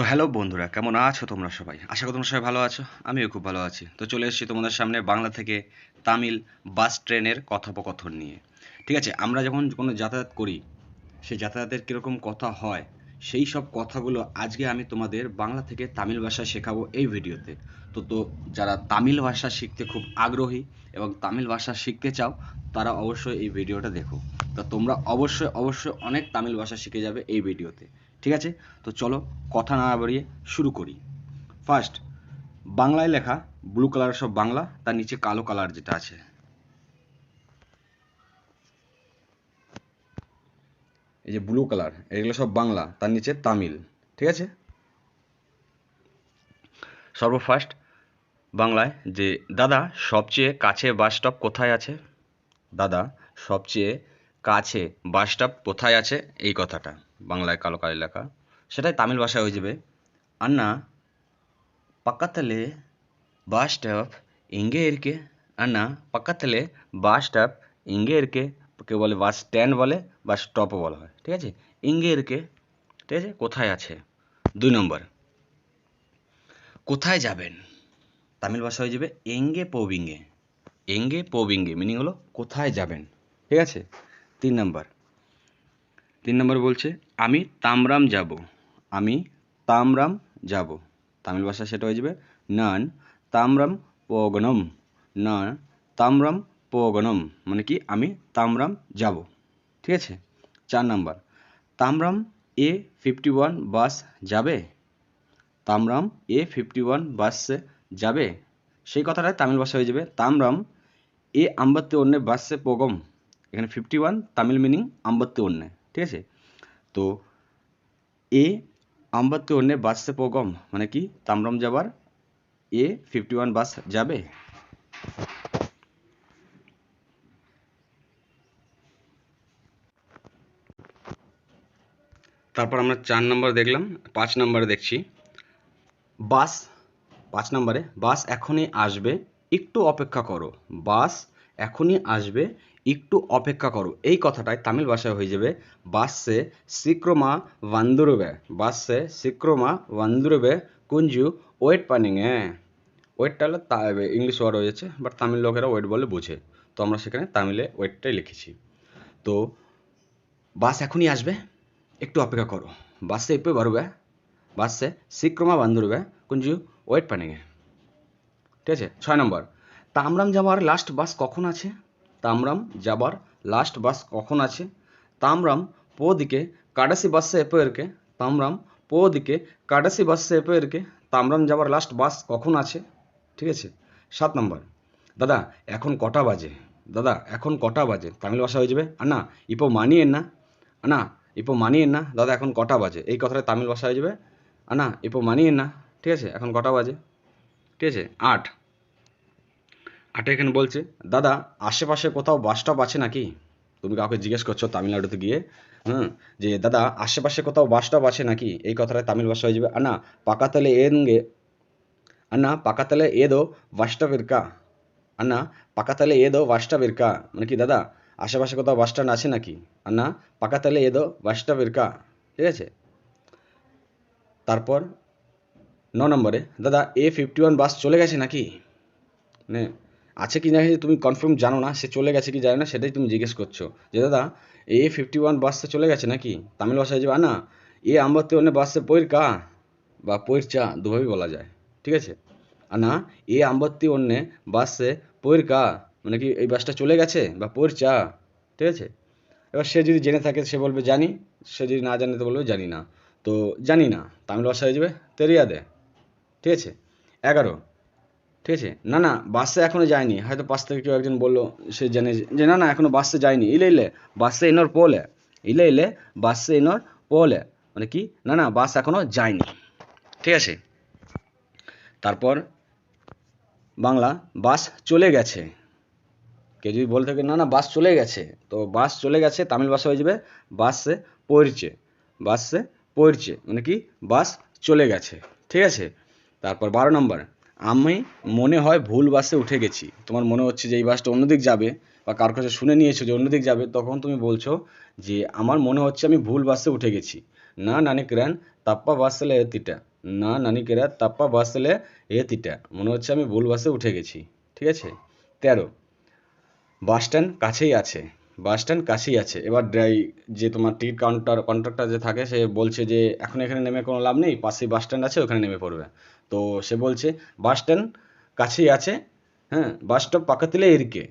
তো হ্যালো বন্ধুরা, কেমন আছো তোমরা সবাই? আশা করি তোমরা সবাই ভালো আছো, আমিও খুব ভালো আছি। তো চলে এসেছি তোমাদের সামনে বাংলা থেকে তামিল বাস ট্রেনের কথোপকথন নিয়ে। ঠিক আছে, আমরা যখন কোনো যাতায়াত করি, সেই যাতায়াতের কীরকম কথা হয়, সেই সব কথাগুলো আজকে আমি তোমাদের বাংলা থেকে তামিল ভাষা শেখাবো এই ভিডিওতে। তো তো যারা তামিল ভাষা শিখতে খুব আগ্রহী এবং তামিল ভাষা শিখতে চাও, তারা অবশ্যই এই ভিডিওটা দেখো। তো তোমরা অবশ্যই অবশ্যই অনেক তামিল ভাষা শিখে যাবে এই ভিডিওতে। ঠিক আছে? তো চলো কথা না বাড়িয়ে শুরু করি। ফার্স্ট বাংলায় লেখা ব্লু কালার সব বাংলা, তার নিচে কালো কালার যেটা আছে। এই যে ব্লু কালার এগুলো সব বাংলা, তার নিচে তামিল, ঠিক আছে? সর্বফার্স্ট, বাংলায় যে, দাদা, সবচেয়ে কাছে বাস স্টপ কোথায় আছে? দাদা, সবচেয়ে কাছে বাস স্টপ কোথায় আছে? এই কথাটা। বাংলায় কালো কালি লেখা। সেটাই তামিল ভাষায় হয়ে যাবে। আন্না পাকাতলে বাস স্টপ ইঙ্গে এরকে আন্না পাকাতলে বাস স্টপ ইঙ্গে এরকে কেউ বলে, বাস স্ট্যান্ড বলে, বা স্টপও বলা হয়, ঠিক আছে? ইঙ্গে এরকে ঠিক আছে? কোথায় আছে? দুই নম্বর। কোথায় যাবেন? তামিল ভাষা হয়ে যাবে এঙ্গে পোবিঙ্গে এঙ্গে পোবিঙ্গে মিনিং হলো কোথায় যাবেন, ঠিক আছে? তিন নম্বর। তিন নম্বর বলছে, আমি তামরাম যাব। আমি তামরাম যাব। তামিল ভাষা সেটা হয়ে যাবে, নান তামরাম পোগনম। না তামরাম পোগনম। মানে কি, আমি তামরাম যাব। ঠিক আছে? চার নাম্বার, তামরাম এ ফিফটি ওয়ান বাস যাবে? তামরাম এ ফিফটি ওয়ান বাসে যাবে? সেই কথাটা তামিল ভাষা হয়ে যাবে, তামরাম এ আম্বাত্তি অন্যে বাসে পগম। এখানে ফিফটি ওয়ান তামিল মিনিং আম্বাত্তি অন্যে ঠিক আছে? তো এ আম্বাত্তি অন্যে বাসে পোগম মানে কি? তামরাম যাবার। এ ফিফটি ওয়ান বাস যাবে। তারপর আমরা চার নম্বর দেখলাম, পাঁচ নম্বরে দেখছি। বাস, পাঁচ নম্বরে, বাস এখনই আসবে, একটু অপেক্ষা করো। বাস এখনই আসবে একটু অপেক্ষা করো। এই কথাটাই তামিল ভাষায় হয়ে যাবে, বাসে সিক্রমা ভান্দুরবে বাসে সিক্রমা ভান্দুরবে কুঞ্জু ওয়েট পানিংয়ে। ওয়েটটা হলো ইংলিশ ওয়ার্ড হয়েছে বাট তামিল লোকেরা ওয়েট বলে বোঝে। তো আমরা সেখানে তামিলে ওয়েটটাই লিখেছি। তো বাস এখনই আসবে, একটু অপেক্ষা করো। বাসে এপে বাড়বে বাসে সিক্রমা বান্ধরবে কুঞ্জু ওয়েট পানিংয়ে। ঠিক আছে? ছয় নম্বর, তামরাম যাওয়ার লাস্ট বাস কখন আছে? তামরাম যাবার লাস্ট বাস কখন আছে? তামরাম পো দিকে কাডাসি বাসে এপো এরকে তামরাম পো দিকে কাডাসি বাসে এপো এরকে তামরাম যাবার লাস্ট বাস কখন আছে? ঠিক আছে? সাত নম্বর। দাদা, এখন কটা বাজে? দাদা, এখন কটা বাজে? তামিল ভাষা হয়ে যাবে? আনা ইপো মানিয়েন না। আনা ইপো মানিয়েন না। দাদা, এখন কটা বাজে? এই কথাটা তামিল ভাষা হয়ে যাবে। আনা ইপো মানিয়েন না। ঠিক আছে? এখন কটা বাজে? ঠিক আছে? আট। আটে এখানে বলছে দাদা আশেপাশে কোথাও বাস স্টপ আছে নাকি তুমি কাউকে জিজ্ঞেস করছো তামিলনাড়ুতে গিয়ে হুম যে দাদা আশেপাশে কোথাও বাস স্টপ আছে নাকি এই কথাটা তামিল ভাষা হয়ে যাবে আনা পাকাতলে এনগে আন্না পাকাতলে ఏదో বাস স্টপ ইরকা আন্না পাকাতলে ఏదో বাস স্টপ ইরকা মানে কি দাদা আশেপাশে কোথাও বাস স্ট্যান্ড আছে নাকি আন্না পাকাতলে ఏదో বাস স্টপ ইরকা ঠিক আছে তারপর ন নম্বরে দাদা এ ফিফটি ওয়ান বাস চলে গেছে নাকি মানে আছে কি না তুমি কনফার্ম জানো না, সে চলে গেছে কি জানো না, সেটাই তুমি জিজ্ঞেস করছ। যে দাদা, এ ফিফটি ওয়ান বাসে চলে গেছে নাকি? তামিল ভাষায় যাবে না এ আম্বাত্তি অন্য বাসে পৈর কা? বা পৈর চা দুভাবেই বলা যায়, ঠিক আছে? আর না এ আম্বাত্তি অন্য বাসে পৈর কা? মানে কি এই বাসটা চলে গেছে? বা পৈর চা, ঠিক আছে? এবার সে যদি জেনে থাকে, সে বলবে, জানি। সে যদি না জানে, তো বলবে, জানি না। তো জানি না, তামিল ভাষা হয়ে যাবে তেরিয়া দে ঠিক আছে? এগারো। ঠিক আছে? না না বাসে এখনও যায়নি। হয়তো পাশ থেকে কেউ একজন বলল, সে জেনে যে না না, এখনও বাসে যায়নি। ইলে ইলে বাসে এনর পোলে। ইলে ইলে বাসে এনর পোলে। মানে কি? না না বাস এখনও যায়নি। ঠিক আছে? তারপর বাংলা বাস চলে গেছে। কেউ যদি বলে থাকে, না না বাস চলে গেছে, তো বাস চলে গেছে, তামিল ভাষা হয়ে যাবে বাসে পড়ছে। বাসে পড়ছে। মানে কি? বাস চলে গেছে। ঠিক আছে? তারপর বারো নম্বর। আমি মনে হয় ভুল বাসে উঠে গেছি। তোমার মনে হচ্ছে যে এই বাসটা অন্যদিক যাবে বা কার কাছে শুনে নিয়েছো যে অন্যদিক যাবে, তখন তুমি বলছো যে আমার মনে হচ্ছে আমি ভুল বাসে উঠে গেছি। না, নানি ক্র্যান তাপ্পা বাসলে তিটা। না নানিকেরা তাপ্পা বাসলে এ তিটা। মনে হচ্ছে আমি ভুল বাসে উঠে গেছি। ঠিক আছে? তেরো। বাস স্ট্যান্ড কাছেই আছে। বাস স্ট্যান্ড কাছেই আছে। এবার ড্রাই, যে তোমার টিকিট কাউন্টার, কন্ট্রাক্টর যে থাকে, সে বলছে যে এখন এখানে নেমে কোনো লাভ নেই, পাশেই বাস স্ট্যান্ড আছে, ওখানে নেমে পড়বে। তো সে বলছে, বাস স্ট্যান্ড কাছেই আছে হ্যাঁ বাস স্টপ পাকাতিলে এরকে,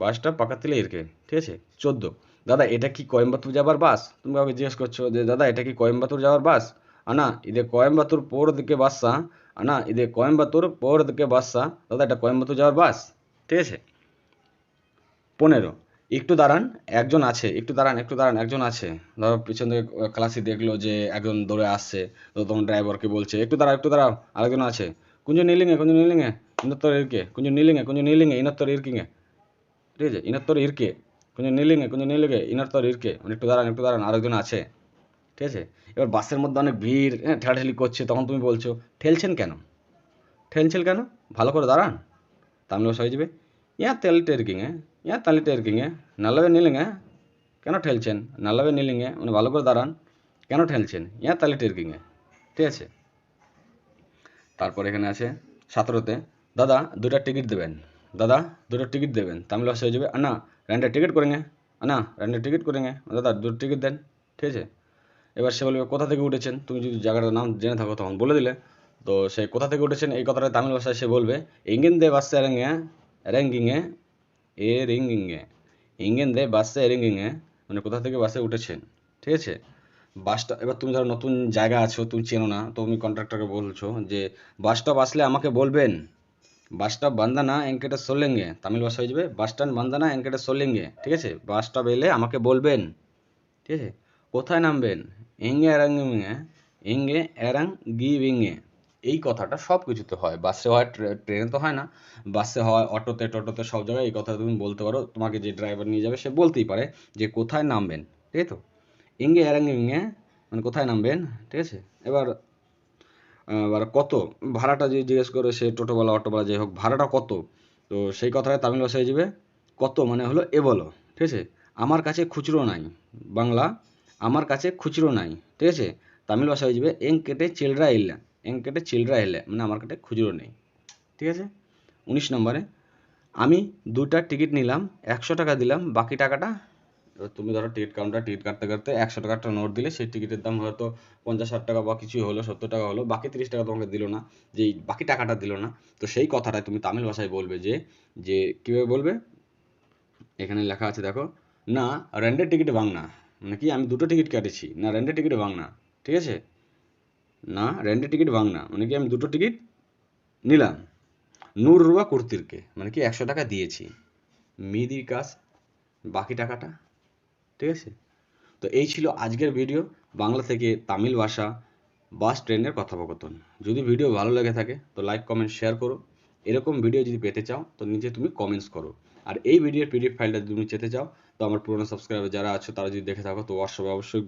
বাস স্টপ পাকাতিলে এরকে, ঠিক আছে, চোদ্দ। দাদা, এটা কি কোয়েম্বাতুর যাবার বাস? তুমি কাউকে জিজ্ঞেস করছ যে, দাদা, এটা কি কোয়েম্বাতুর যাওয়ার বাস? আনা, ইদে কোয়েম্বাতুর পোরদিকে বাসা, আনা, ইদে কোয়েম্বাতুর পোরদিকে বাসা, দাদা, এটা কোয়েম্বাতুর যাওয়ার বাস, ঠিক আছে। পনেরো। একটু দাঁড়ান, একজন আছে, একটু দাঁড়ান একটু দাঁড়ান, একজন আছে। ধরো পিছন থেকে ক্লাসে দেখল যে একজন দৌড়ে আসছে, তো তখন ড্রাইভারকে বলছে, একটু দাঁড়াও একটু দাঁড়াও, আরেকজন আছে। কুঞ্জ নিলিঙে কুঞ্জ নিলিঙে, ইনত্তর ইরকে, কুঞ্জ নিলিঙে কুঞ্জ নিলিঙে, ইনত্তর ইরকিঙে। ঠিক আছে, ইনত্তর ইরকে, কুঞ্জ নিলিঙে কুঞ্জ নিলিঙে, ইনত্তর ইরকে মানে একটু দাঁড়ান একটু দাঁড়ান, আরেকজন আছে। ঠিক আছে? এবার বাসের মধ্যে অনেক ভিড় হ্যাঁ ঠেলাঠেলি করছে, তখন তুমি বলছো, ঠেলছেন কেন? ঠেলছেন কেন? ভালো করে দাঁড়ান। তামিল ভাষা হয়ে যাবে ইয়া তেলিটে ইরকিঙে ইয়া তালিটে ইরকিঙে নালাবে নিলিঙে কেন ঠেলছেন নালাবে নিলিঙে মানে ভালো করে দাঁড়ান কেন ঠেলছেন ইয়া ইরকিঙে ঠিক আছে তারপর এখানে আছে সতেরোতে দাদা দুটা টিকিট দেবেন দাদা দুটো টিকিট দেবেন তামিল ভাষা হয়ে যাবে আনা রেন্টে টিকিট করে নে আনা রেন্টে টিকিট করেঙ্গে দাদা দুটো টিকিট দেন ঠিক আছে এবার সে বলবে কোথা থেকে উঠেছেন তুমি যদি জায়গাটার নাম জেনে থাকো তখন বলে দিলে তো সে কোথা থেকে উঠেছেন এই কথাটা তামিল ভাষায় সে বলবে ইঙ্গিন দে বাসে এরেঙ্গে এরেঙ্গিঙে এ রিঙ্গিঙে ইঙ্গিন দে বাসে এরেঙ্গিঙে মানে কোথা থেকে বাসে উঠেছেন? ঠিক আছে? বাসটা, এবার তুমি ধরো নতুন জায়গা আছো, তুমি চেনো না, তো তুমি কন্ট্রাক্টরকে বলছো যে বাস স্টপ আসলে আমাকে বলবেন। বাস স্টপ বান্দানা এঙ্কেটে সোলেঙ্গে তামিল ভাষা হয়ে যাবে বাস স্ট্যান্ড বান্দানা এঙ্কেটে সোলেঙ্গে ঠিক আছে? বাস স্টপ এলে আমাকে বলবেন, ঠিক আছে? কোথায় নামবেন? এঙ্গে এরাঙ্গিঙে এঙ্গে এরাং গিভিঙে এই কথাটা সব কিছুতে হয়। বাসে হয় ট্রে- ট্রেনে তো হয় না। বাসে হয় অটোতে, টোটোতে সব জায়গায় এই কথা তুমি বলতে পারো। তোমাকে যে ড্রাইভার নিয়ে যাবে সে বলতেই পারে যে কোথায় নামবেন, ঠিক তো? ইঙ্গে এরাঙ্গিঙে মানে কোথায় নামবেন, ঠিক আছে? এবার এবার কত? ভাড়াটা যে জিজ্ঞেস করে সে টোটোওয়ালা, অটোওয়ালা যাই হোক, ভাড়াটা কত? তো সেই কথাটা তামিল ভাষায় যাবে, কত মানে হলো এ বলো, ঠিক আছে? আমার কাছে খুচরো নাই, বাংলা, আমার কাছে খুচরো নাই, ঠিক আছে? তামিল ভাষায় যাবে এং কেটে চিলড্রা এলে এং কেটে চিলড্রা এলে মানে আমার কাছে খুচরো নেই। ঠিক আছে? উনিশ নম্বরে, আমি দুটা টিকিট নিলাম, একশো টাকা দিলাম, বাকি টাকাটা, তুমি ধরো টিকিট কাউন্টার টিকিট কাটতে কাটতে একশো টাকার একটা নোট দিলে, সেই টিকিটের দাম হয়তো পঞ্চাশ ষাট টাকা বা কিছুই হলো, সত্তর টাকা হলো, বাকি তিরিশ টাকা তোমাকে দিলো না, যে বাকি টাকাটা দিলো না, তো সেই কথাটা তুমি তামিল ভাষায় বলবে যে যে কীভাবে বলবে? এখানে লেখা আছে, দেখো, না রেন্টের টিকিট ভাঙ না। মানে কি, আমি দুটো টিকিট কাটেছি, না রেন্টের টিকিট ভাঙ না। ঠিক আছে? না রেন্টের টিকিট ভাঙ না। মানে কি আমি দুটো টিকিট নিলাম। নূর রুয়া কুর্তিরকে মানে কি একশো টাকা দিয়েছি। মিদির কাজ, বাকি টাকাটা, ঠিক আছে? তো এই ছিল আজকের ভিডিও বাংলা থেকে তামিল ভাষা, বাস, ট্রেনের কথোপকথন। যদি ভিডিও ভালো লেগে থাকে, তো লাইক কমেন্ট শেয়ার করো। এরকম ভিডিও যদি পেতে চাও, তো নিচে তুমি কমেন্টস করো। আর এই ভিডিওর পিডিএফ ফাইলটা যদি তুমি চেতে চাও, তো আমার পুরোনো সাবস্ক্রাইবার যারা আছো, তারা যদি দেখে থাকো, তো হোয়াটসঅ্যাপে অবশ্যই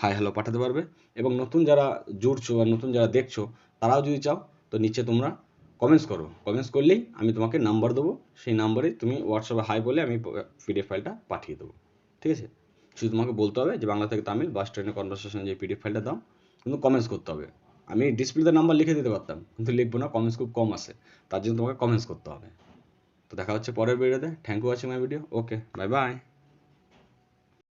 হাই হ্যালো পাঠাতে পারবে। এবং নতুন যারা জুড়ছো বা নতুন যারা দেখছ, তারাও যদি চাও, তো নিচে তোমরা কমেন্টস করো। কমেন্টস করলেই আমি তোমাকে নাম্বার দেবো। সেই নাম্বারে তুমি হোয়াটসঅ্যাপে হাই বলে আমি পিডিএফ ফাইলটা পাঠিয়ে দেবো। ঠিক আছে? শুধু তোমাকে বলতে হবে যে বাংলা থেকে তামিল বাস ট্রেনের কনভারসেশন যে পিডিএফ ফাইলটা দাও, কিন্তু কমেন্টস করতে হবে। আমি ডিসপ্লেতে নাম্বার লিখে দিতে পারতাম, কিন্তু লিখব না কমেন্টস খুব কম আসে। তার জন্য তোমাকে কমেন্টস করতে হবে। তো দেখা হচ্ছে পরের ভিডিওতে thank you watching my video okay bye bye